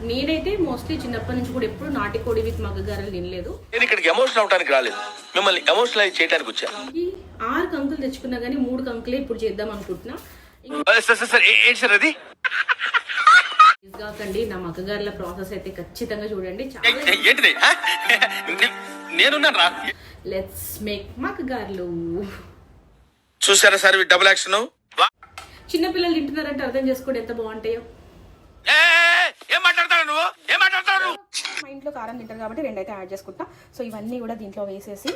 నేనైతే మోస్ట్లీ చిన్నప్పటి నుంచి కూడా ఎప్పుడు నాటికోడి విత్ మగ్గగారలు తినలేదు. నేను ఇక్కడికి ఎమోషనల్ అవడానికి రాలేదు. మిమ్మల్ని ఎమోషనలైజ్ చేయడానికి వచ్చా? ఈ ఆరు కంకులు తెచ్చుకున్నా కానీ మూడు కంకులే ఇప్పుడు చేద్దాం అనుకుంటున్నా. సార్ సార్ సార్ ఏ- ఏంటి సార్ అది? కాకండి నా మగ్గగారుల ప్రాసెస్ అయితే ఖచ్చితంగా చూడండి. ఏంటిది? నేనున్నాను లెట్స్ మేక్ మగ్గగారులు. చూసారా సార్ డబుల్ యాక్షన్ చిన్నపిల్లలు తింటున్నారంటే అర్థం చేసుకోండి ఎంత బాగుంటాయో ఏం మాట్లాడతావు నువ్వు ఏం మాట్లాడతావు నువ్వు మా ఇంట్లో కారం తింటారు కాబట్టి రెండైతే యాడ్ చేసుకుంటా. సో ఇవన్నీ కూడా దీంట్లో వేసేసి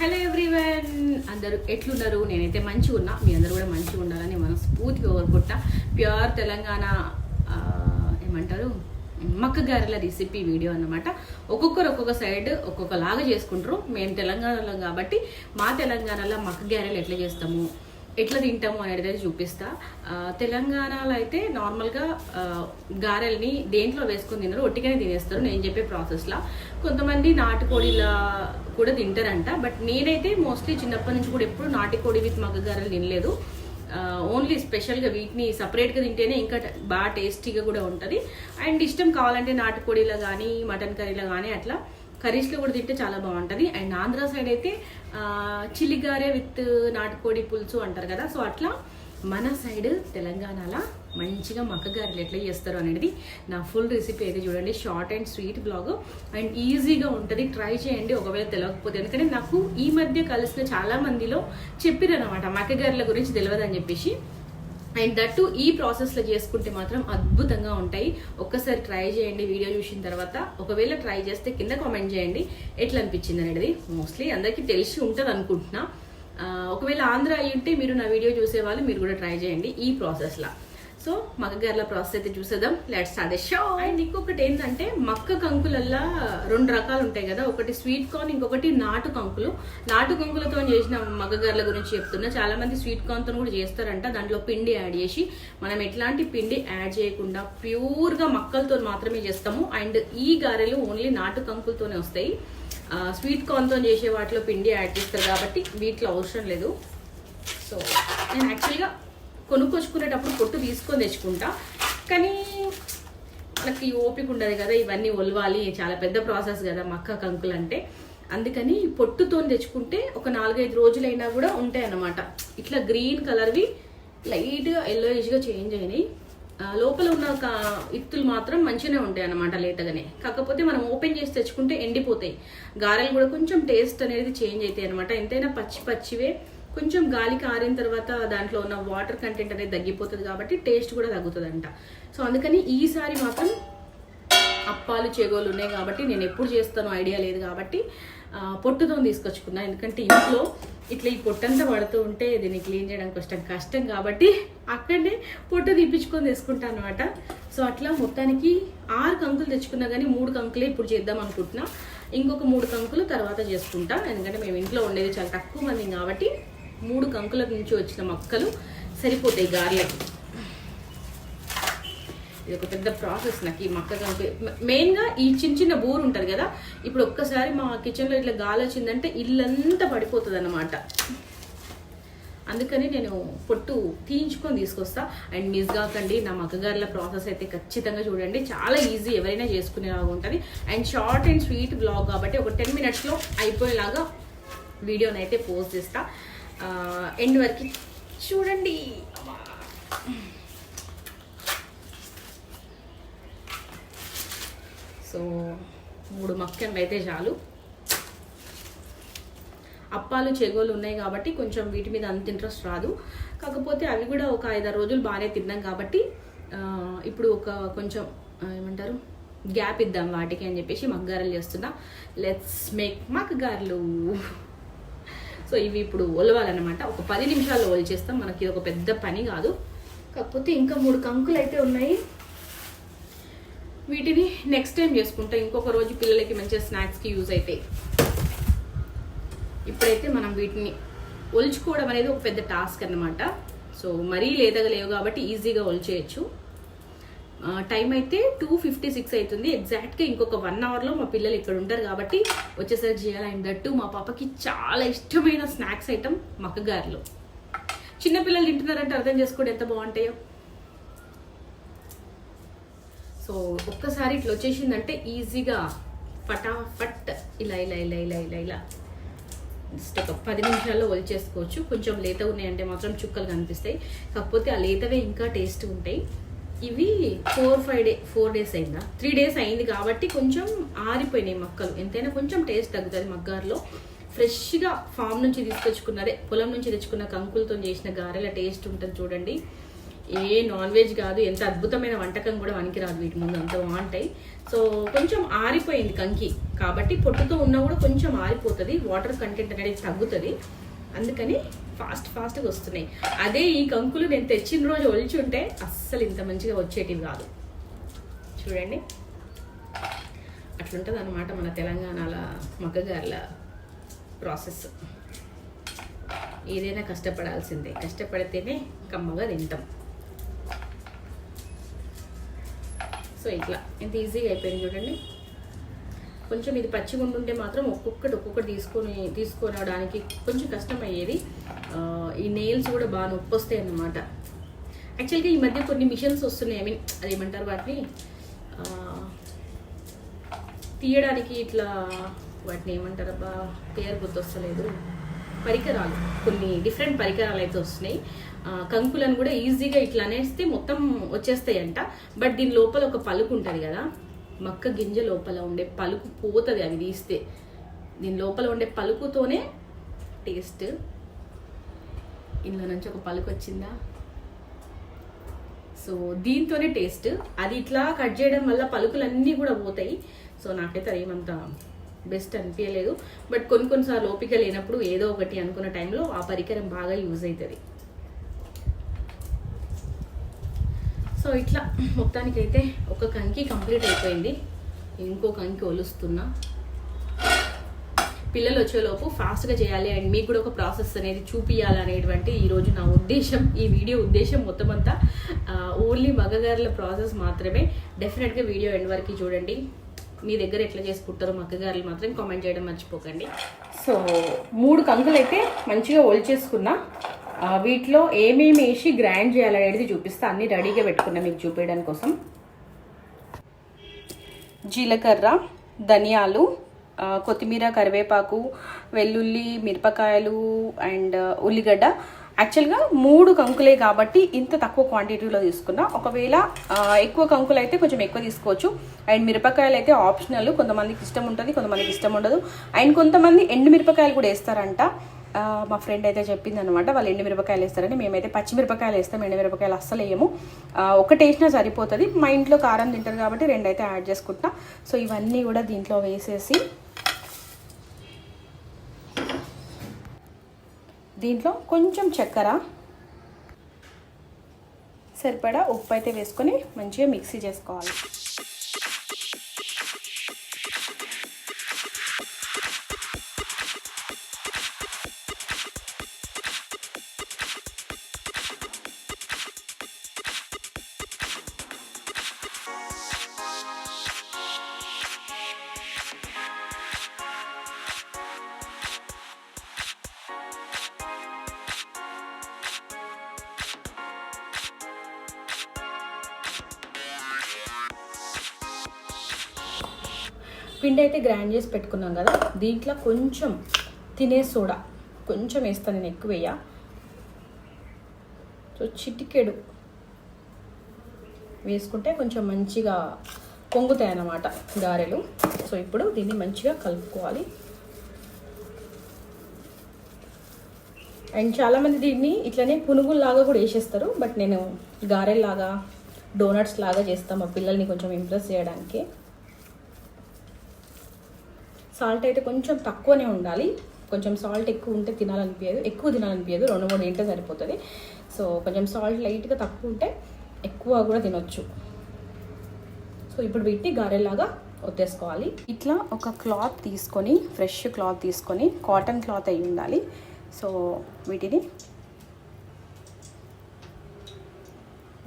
హలో ఎవ్రీవన్ అందరూ ఎట్లున్నారు? నేనైతే మంచిగా ఉన్నా. మీ అందరూ కూడా మంచిగా ఉండాలని మనస్ఫూర్తిగా కోరుకుంటా. ప్యూర్ తెలంగాణ ఏమంటారు? మక్క గారెల రెసిపీ వీడియో అన్నమాట. ఒక్కొక్కరు ఒక్కొక్క సైడ్ ఒక్కొక్కలాగా చేసుకుంటారు. మేము తెలంగాణలో కాబట్టి మా తెలంగాణలో మక్క గారెలు ఎట్లా చేస్తాము? ఎట్లా తింటాము అనేది చూపిస్తా. తెలంగాణలో అయితే నార్మల్గా గారెల్ని దేంట్లో వేసుకుని తినరు ఒట్టిగానే తినేస్తారు నేను చెప్పే ప్రాసెస్లో. కొంతమంది నాటుకోడిలా కూడా తింటారంట బట్ నేనైతే మోస్ట్లీ చిన్నప్పటి నుంచి కూడా ఎప్పుడు నాటుకోడి విత్ మగ్గ గారెలు తినలేదు. ఓన్లీ స్పెషల్గా వీటిని సపరేట్గా తింటేనే ఇంకా బాగా టేస్టీగా కూడా ఉంటుంది. అండ్ ఇష్టం కావాలంటే నాటుకోడిలో కానీ మటన్ కర్రీలో కానీ అట్లా కర్రీస్లో కూడా తింటే చాలా బాగుంటుంది. అండ్ ఆంధ్ర సైడ్ అయితే చిల్లిగారే విత్ నాటుకోడి పులుసు అంటారు కదా. సో అట్లా మన సైడ్ తెలంగాణలో మంచిగా మక్కగారెలు ఎట్లా చేస్తారు అనేది నా ఫుల్ రెసిపీ అయితే చూడండి. Short and sweet blog and ఈజీగా ఉంటుంది. ట్రై చేయండి. ఒకవేళ తెలియకపోతే ఎందుకంటే నాకు ఈ మధ్య కలిసిన చాలా మందిలో చెప్పిరనమాట మక్కగారెల గురించి తెలియదని చెప్పేసి. అండ్ దట్టు ఈ ప్రాసెస్లో చేసుకుంటే మాత్రం అద్భుతంగా ఉంటాయి. ఒక్కసారి ట్రై చేయండి వీడియో చూసిన తర్వాత. ఒకవేళ ట్రై చేస్తే కింద కామెంట్ చేయండి. ఎట్లా అనిపించింది అనేది మోస్ట్లీ అందరికీ తెలిసి ఉంటుంది అనుకుంటున్నా. ఒకవేళ ఆంధ్ర అయి ఉంటే మీరు నా వీడియో చూసే వాళ్ళు మీరు కూడా ట్రై చేయండి ఈ ప్రాసెస్లో. సో మగ్గగారుల ప్రాసెస్ అయితే చూసేద్దాం. లెట్స్ స్టార్ట్ షో అండ్ ఇంకొకటి ఏంటంటే మక్క కంకులల్లా రెండు రకాలు ఉంటాయి కదా. ఒకటి స్వీట్ కార్న్ ఇంకొకటి నాటు కంకులు. నాటు కంకులతో చేసిన మగ్గగారుల గురించి చెప్తున్నా. చాలా మంది స్వీట్ కార్న్తో కూడా చేస్తారంట. దాంట్లో పిండి యాడ్ చేసి మనం ఎట్లాంటి పిండి యాడ్ చేయకుండా ప్యూర్గా మక్కలతో మాత్రమే చేస్తాము. అండ్ ఈ గారెలు ఓన్లీ నాటు కంకులతోనే వస్తాయి. స్వీట్ కార్న్తో చేసే వాటిలో పిండి యాడ్ చేస్తారు కాబట్టి వీటిలో అవసరం లేదు. సో నేను యాక్చువల్గా కొనుక్కొచ్చుకునేటప్పుడు పొట్టు తీసుకొని తెచ్చుకుంటా. కానీ మనకి ఓపిక ఉండదు కదా ఇవన్నీ ఒలవాలి చాలా పెద్ద ప్రాసెస్ కదా మక్క కంకులు అంటే. అందుకని పొట్టుతో తెచ్చుకుంటే ఒక నాలుగైదు రోజులైనా కూడా ఉంటాయి అన్నమాట ఇట్లా గ్రీన్ కలర్వి లైట్గా ఎల్లోయిష్గా చేంజ్ అయినాయి. లోపల ఉన్న ఒక ఇత్తులు మాత్రం మంచిగానే ఉంటాయి అన్నమాట లేతగానే. కాకపోతే మనం ఓపెన్ చేసి తెచ్చుకుంటే ఎండిపోతాయి. గారెలు కూడా కొంచెం టేస్ట్ అనేది చేంజ్ అవుతాయి అనమాట ఎంతైనా పచ్చి పచ్చివే. కొంచెం గాలికి ఆరిన తర్వాత దాంట్లో ఉన్న వాటర్ కంటెంట్ అనేది తగ్గిపోతుంది కాబట్టి టేస్ట్ కూడా తగ్గుతుందంట. సో అందుకని ఈసారి మాత్రం అప్పాలు చేగోలు ఉన్నాయి కాబట్టి నేను ఎప్పుడు చేస్తానో ఐడియా లేదు కాబట్టి పొట్టుతో తీసుకొచ్చుకున్నా. ఎందుకంటే ఇంట్లో ఇట్లా ఈ పొట్టంతా పడుతూ ఉంటే దీన్ని క్లీన్ చేయడం కష్టం కష్టం కాబట్టి అక్కడనే పొట్టు తీపించుకొని తెచ్చుకుంటాను అనమాట సో అట్లా మొత్తానికి ఆరు కంకులు తెచ్చుకున్నా కానీ మూడు కంకులే ఇప్పుడు చేద్దాం అనుకుంటున్నా. ఇంకొక మూడు కంకులు తర్వాత చేసుకుంటా. ఎందుకంటే మేము ఇంట్లో ఉండేది చాలా తక్కువ మంది కాబట్టి మూడు కంకుల నుంచి వచ్చిన మొక్కలు సరిపోతాయి గార్లకి. ఇది ఒక పెద్ద ప్రాసెస్ నాకు ఈ మక్క కంకు. మెయిన్గా ఈ చిన్న చిన్న బూరు ఉంటుంది కదా ఇప్పుడు ఒక్కసారి మా కిచెన్లో ఇట్లా గాలి వచ్చిందంటే ఇల్లంతా పడిపోతుంది అన్నమాట అందుకని నేను పొట్టు తీయించుకొని తీసుకొస్తా. అండ్ మిస్ కాకండి నా మగ్గగారుల ప్రాసెస్ అయితే ఖచ్చితంగా చూడండి. చాలా ఈజీ ఎవరైనా చేసుకునేలాగా ఉంటుంది. And short and sweet blog కాబట్టి ఒక టెన్ మినిట్స్లో అయిపోయేలాగా వీడియోని అయితే పోస్ట్ చేస్తాను ఎండ్ వరకు చూడండి. సో మూడు మక్కన్లు అయితే చాలు. అప్పాలు చెగోలు ఉన్నాయి కాబట్టి కొంచెం వీటి మీద అంత ఇంట్రెస్ట్ రాదు. కాకపోతే అవి కూడా ఒక ఐదారు రోజులు బాగానే తిన్నాం కాబట్టి ఇప్పుడు ఒక కొంచెం ఏమంటారు గ్యాప్ ఇద్దాం వాటికి అని చెప్పేసి మగ్గారలు చేస్తున్నా. Let's make మగ్గారలు. సో ఇవి ఇప్పుడు ఒలవాలన్నమాట. ఒక పది నిమిషాల్లో ఒలిచేస్తాం. మనకి ఇది ఒక పెద్ద పని కాదు. కాకపోతే ఇంకా మూడు కంకులు అయితే ఉన్నాయి. వీటిని నెక్స్ట్ టైం చేసుకుంటా. ఇంకొక రోజు పిల్లలకి మంచిగా స్నాక్స్కి యూజ్ అవుతాయి ఇప్పుడైతే మనం వీటిని ఒలుచుకోవడం అనేది ఒక పెద్ద టాస్క్ అనమాట సో మరీ లేదగలేవు లేవు కాబట్టి ఈజీగా ఒలిచేయచ్చు. టైం అయితే టూ ఫిఫ్టీ సిక్స్ అవుతుంది. ఎగ్జాక్ట్గా ఇంకొక వన్ అవర్లో మా పిల్లలు ఇక్కడ ఉంటారు కాబట్టి వచ్చేసరికి చేయాలని దట్టు మా పాపకి చాలా ఇష్టమైన స్నాక్స్ ఐటమ్ మక్కగారెలు. చిన్నపిల్లలు తింటున్నారంటే అర్థం చేసుకోండి ఎంత బాగుంటాయో. సో ఒక్కసారి ఇట్లా వచ్చేసిందంటే ఈజీగా ఫటాఫట్ ఇలా ఇలా ఇలా ఇలా ఇలా ఇలా. జస్ట్ ఒక పది నిమిషాల్లో ఒలిచేసుకోవచ్చు. కొంచెం లేత ఉన్నాయంటే మాత్రం చుక్కలు కనిపిస్తాయి. కాకపోతే ఆ లేతవే ఇంకా టేస్ట్ ఉంటాయి. ఇవి four five day four days అయిందా? త్రీ డేస్ అయింది కాబట్టి కొంచెం ఆరిపోయినాయి మక్కలు. ఎంతైనా కొంచెం టేస్ట్ తగ్గుతుంది మగ్గారులో. ఫ్రెష్గా ఫామ్ నుంచి తీసుకొచ్చుకున్నదే పొలం నుంచి తెచ్చుకున్న కంకులతో చేసిన గారెల టేస్ట్ ఉంటుంది చూడండి. ఏ నాన్ వెజ్ కాదు ఎంత అద్భుతమైన వంటకం కూడా వనికిరాదు వీటి ముందు అంత బాగుంటాయి. సో కొంచెం ఆరిపోయింది కంకి. కాబట్టి పొట్టుతో ఉన్నా కూడా కొంచెం ఆరిపోతుంది వాటర్ కంటెంట్ అనేది తగ్గుతుంది. అందుకని ఫాస్ట్ ఫాస్ట్గా వస్తున్నాయి. అదే ఈ కంకులు నేను తెచ్చిన రోజు ఒలిచుంటే అస్సలు ఇంత మంచిగా వచ్చేటివి కాదు. చూడండి. అట్లుంటుంది అనమాట మన తెలంగాణల మగ్గగారుల ప్రాసెస్. ఏదైనా కష్టపడాల్సిందే. కష్టపడితేనే కమ్మగా తింటాం. సో ఇట్లా. ఎంత ఈజీగా అయిపోయింది చూడండి. కొంచెం ఇది పచ్చిగా మాత్రం ఒక్కొక్కటి ఒక్కొక్కటి తీసుకొని తీసుకొనడానికి కొంచెం కష్టం అయ్యేది ఈ నెయిల్స్ కూడా బాగా నొప్పి వస్తాయి అన్నమాట యాక్చువల్గా ఈ మధ్య కొన్ని మిషన్స్ వస్తున్నాయి. ఐ మీన్ అదేమంటారు వాటిని? తీయడానికి ఇట్లా వాటిని ఏమంటారు అబ్బా పేరు గుర్తొస్తలేదు. పరికరాలు కొన్ని డిఫరెంట్ పరికరాలు అయితే వస్తున్నాయి. కంకులను కూడా ఈజీగా ఇట్లా అనేస్తే మొత్తం వచ్చేస్తాయి అంట బట్ దీని లోపల ఒక పలుకు ఉంటుంది కదా. మక్క గింజ లోపల ఉండే పలుకు పోతుంది అవి తీస్తే. దీని లోపల ఉండే పలుకుతోనే టేస్ట్ ఇందులో నుంచి ఒక పలుకు వచ్చిందా? సో దీంతోనే టేస్ట్ అది ఇట్లా కట్ చేయడం వల్ల పలుకులన్నీ కూడా పోతాయి. సో నాకైతే అది ఏమంత బెస్ట్ అనిపించలేదు. బట్ కొన్ని కొన్నిసార్లు ఓపిక లేనప్పుడు ఏదో ఒకటి అనుకున్న టైంలో ఆ పరికరం బాగా యూజ్ అవుతుంది సో ఇట్లా మొత్తానికైతే ఒక కంకి కంప్లీట్ అయిపోయింది. ఇంకో కంకి ఒలుస్తున్నా. పిల్లలు వచ్చేలోపు ఫాస్ట్గా చేయాలి అండ్ మీకు కూడా ఒక ప్రాసెస్ అనేది చూపించాలి అనేటువంటి ఈరోజు నా ఉద్దేశం. ఈ వీడియో ఉద్దేశం మొత్తం అంతా ఓన్లీ మగగారుల ప్రాసెస్ మాత్రమే. డెఫినెట్గా వీడియో ఎండ్ వరకు చూడండి. మీ దగ్గర ఎట్లా చేసుకుంటారో మగ్గగారులు మాత్రం కామెంట్ చేయడం మర్చిపోకండి. సో మూడు కంకులు అయితే మంచిగా ఒలిచేసుకున్నా ఆ, వీటిలో ఏమేమి వేసి గ్రైండ్ చేయాలనేది చూపిస్తా. అన్ని రెడీగా పెట్టుకున్నా మీకు చూపించడం కోసం. జీలకర్ర ధనియాలు కొత్తిమీర కరివేపాకు వెల్లుల్లి మిరపకాయలు అండ్ ఉల్లిగడ్డ. యాక్చువల్గా మూడు కంకులే కాబట్టి ఇంత తక్కువ క్వాంటిటీలో తీసుకున్నా. ఒకవేళ ఎక్కువ కంకులు అయితే కొంచెం ఎక్కువ తీసుకోవచ్చు. అండ్ మిరపకాయలు అయితే ఆప్షనల్ కొంతమందికి ఇష్టం ఉంటుంది కొంతమందికి ఇష్టం ఉండదు. అండ్ కొంతమంది ఎండు మిరపకాయలు కూడా వేస్తారంట. మా ఫ్రెండ్ అయితే చెప్పింది అనమాట వాళ్ళు ఎండు మిరపకాయలు వేస్తారని. మేమైతే పచ్చిమిరపకాయలు వేస్తాం ఎండు మిరపకాయలు అస్సలు వేయము. ఒకటి వేసినా సరిపోతుంది. మా ఇంట్లో కారం తింటారు కాబట్టి రెండు అయితే యాడ్ చేసుకుంటా సో ఇవన్నీ కూడా దీంట్లో వేసేసి దీంట్లో కొంచెం చక్కెర సరిపడా ఉప్పు అయితే వేసుకొని మంచిగా మిక్సీ చేసుకోవాలి. పిండి అయితే గ్రైండ్ చేసి పెట్టుకున్నాం కదా దీంట్లో కొంచెం తినే సోడా కొంచెం వేస్తాను నేను ఎక్కువ వేయ. సో చిటికెడు వేసుకుంటే కొంచెం మంచిగా పొంగుతాయి అన్నమాట గారెలు. సో ఇప్పుడు దీన్ని మంచిగా కలుపుకోవాలి. అండ్ చాలామంది దీన్ని ఇట్లనే పునుగుల్లాగా కూడా వేసేస్తారు బట్ నేను గారెల్లాగా డోనట్స్ లాగా చేస్తాను మా పిల్లల్ని కొంచెం ఇంప్రెస్ చేయడానికి. సాల్ట్ అయితే కొంచెం తక్కువనే ఉండాలి. కొంచెం సాల్ట్ ఎక్కువ ఉంటే తినాలనిపించదు ఎక్కువ తినాలనిపించదు రెండు మూడు తింటే సరిపోతుంది. సో కొంచెం సాల్ట్ లైట్గా తక్కువ ఉంటే ఎక్కువ కూడా తినొచ్చు. సో ఇప్పుడు వీటిని గారెలాగా ఒత్తేసుకోవాలి. ఇట్లా ఒక క్లాత్ తీసుకొని ఫ్రెష్ క్లాత్ తీసుకొని కాటన్ క్లాత్ అయి ఉండాలి. సో వీటిని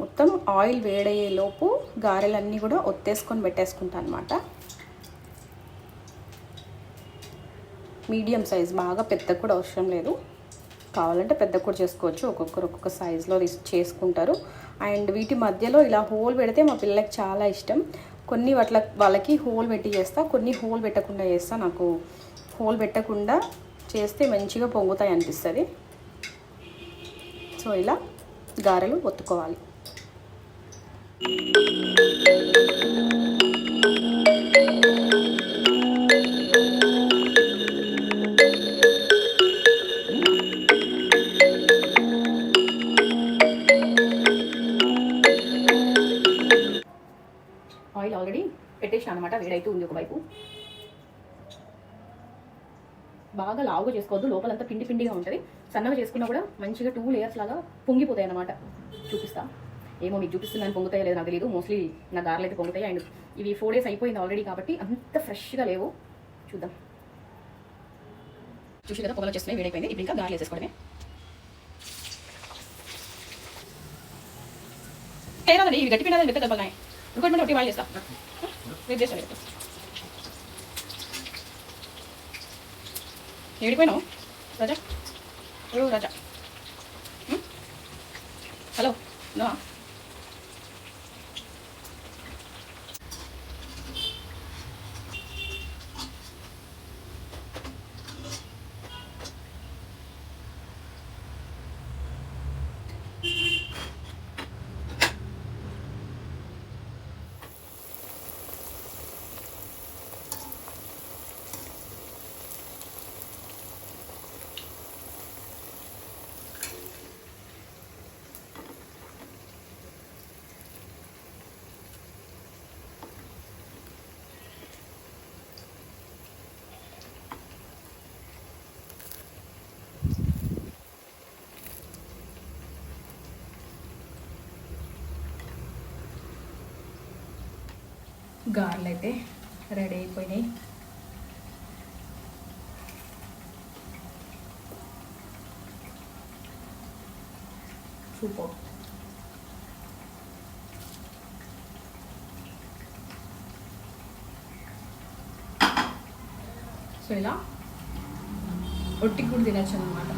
మొత్తం ఆయిల్ వేడయ్యేలోపు గారెలన్నీ కూడా ఒత్తేసుకొని పెట్టేసుకుంటాను అనమాట మీడియం సైజ్ బాగా పెద్ద కూడా అవసరం లేదు. కావాలంటే పెద్ద కూడా చేసుకోవచ్చు. ఒక్కొక్కరు ఒక్కొక్క సైజులో చేసుకుంటారు. అండ్ వీటి మధ్యలో ఇలా హోల్ పెడితే మా పిల్లలకి చాలా ఇష్టం. కొన్ని వాట్ల వాళ్ళకి హోల్ పెట్టి చేస్తా కొన్ని హోల్ పెట్టకుండా చేస్తా. నాకు హోల్ పెట్టకుండా చేస్తే మంచిగా పొంగుతాయి అనిపిస్తుంది. సో ఇలా గారెలు ఒత్తుకోవాలి. ఆయిల్ ఆల్రెడీ పెట్టేసాను అనమాట వేడైతే ఉంది ఒకవైపు. బాగా లావుగా చేసుకోవద్దు లోపలంతా పిండి పిండిగా ఉంటుంది. సన్నగా చేసుకున్నా కూడా మంచిగా టూ లేయర్స్ లాగా పొంగిపోతాయి అనమాట చూపిస్తా. ఏమో మీకు చూపిస్తున్నాను పొంగుతాయో లేదో నాకు తెలియదు మోస్ట్లీ నా దారులు అయితే పొంగుతాయి. అండ్ ఇవి ఫోర్ డేస్ అయిపోయింది ఆల్రెడీ కాబట్టి అంత ఫ్రెష్గా లేవు. చూద్దాం. చూసి కదా పొగలు చేస్తున్నాయి వేడైపోయింది. ఇప్పుడు ఇంకా గార్లు వేసేసుకోవడమే. ఇవి గట్టి పిండాలని మెత్త దెబ్బలున్నాయి ఇంకోటి మీద ఒకటి బాగా చేస్తా. రేపు చేస్తాను ఏడిపోయినావు? రాజా? ఎవరు రాజా. హలో? నా గార్లు అయితే రెడీ అయిపోయినాయి. సూపర్ సో ఇలా ఒట్టి కూడా తినచ్చు అనమాట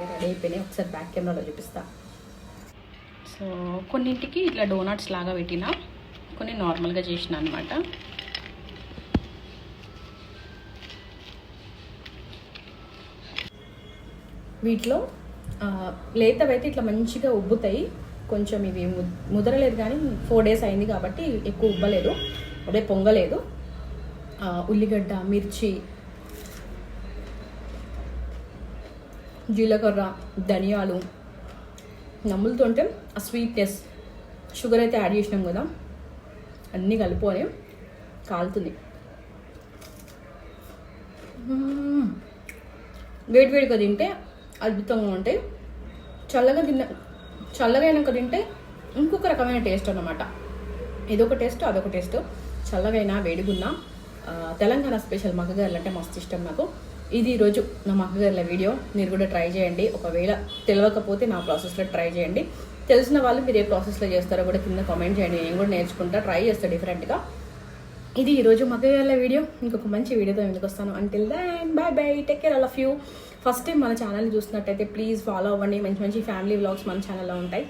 రెడీ అయిపోయినాయి. ఒకసారి బ్యాక్ కెమెరాలో చూపిస్తా. సో కొన్నింటికి ఇట్లా డోనట్స్ లాగా పెట్టిన కొన్ని నార్మల్గా చేసిన అనమాట వీటిలో లేతవైతే ఇట్లా మంచిగా ఉబ్బుతాయి. కొంచెం ఇవి ముదరలేదు కానీ ఫోర్ డేస్ అయింది కాబట్టి ఎక్కువ ఉబ్బలేదు. అదే పొంగలేదు. ఉల్లిగడ్డ మిర్చి జీలకర్ర ధనియాలు. నమ్ములుతుంటే ఆ స్వీట్నెస్ షుగర్ అయితే యాడ్ చేసినాం కదా అన్నీ కలుపుకొని కాలుతుంది. వేడి వేడిగా తింటే అద్భుతంగా ఉంటాయి. చల్లగా తిన్న చల్లగా అయినాక తింటే ఇంకొక రకమైన టేస్ట్ అన్నమాట. ఇదొక టేస్ట్ అదొక టేస్ట్ చల్లగైనా వేడిగున్నా తెలంగాణ స్పెషల్ మగ్గగారులు అంటే మస్తు ఇష్టం నాకు. ఇది ఈరోజు నా మగ్గగారుల వీడియో మీరు కూడా ట్రై చేయండి. ఒకవేళ తెలియకపోతే నా ప్రాసెస్లో ట్రై చేయండి. తెలిసిన వాళ్ళు మీరు ఏ ప్రాసెస్లో చేస్తారో కూడా కింద కామెంట్ చేయండి. నేను కూడా నేర్చుకుంటా ట్రై చేస్తాను డిఫరెంట్గా ఇది ఈరోజు మగ్గగారిల వీడియో ఇంకొక మంచి వీడియోతో ఎందుకు వస్తాను. Until then bye bye take care all of you first time మన ఛానల్ చూస్తున్నట్టయితే ప్లీజ్ ఫాలో అవ్వండి. మంచి మంచి ఫ్యామిలీ వ్లాగ్స్ మన ఛానల్లో ఉంటాయి.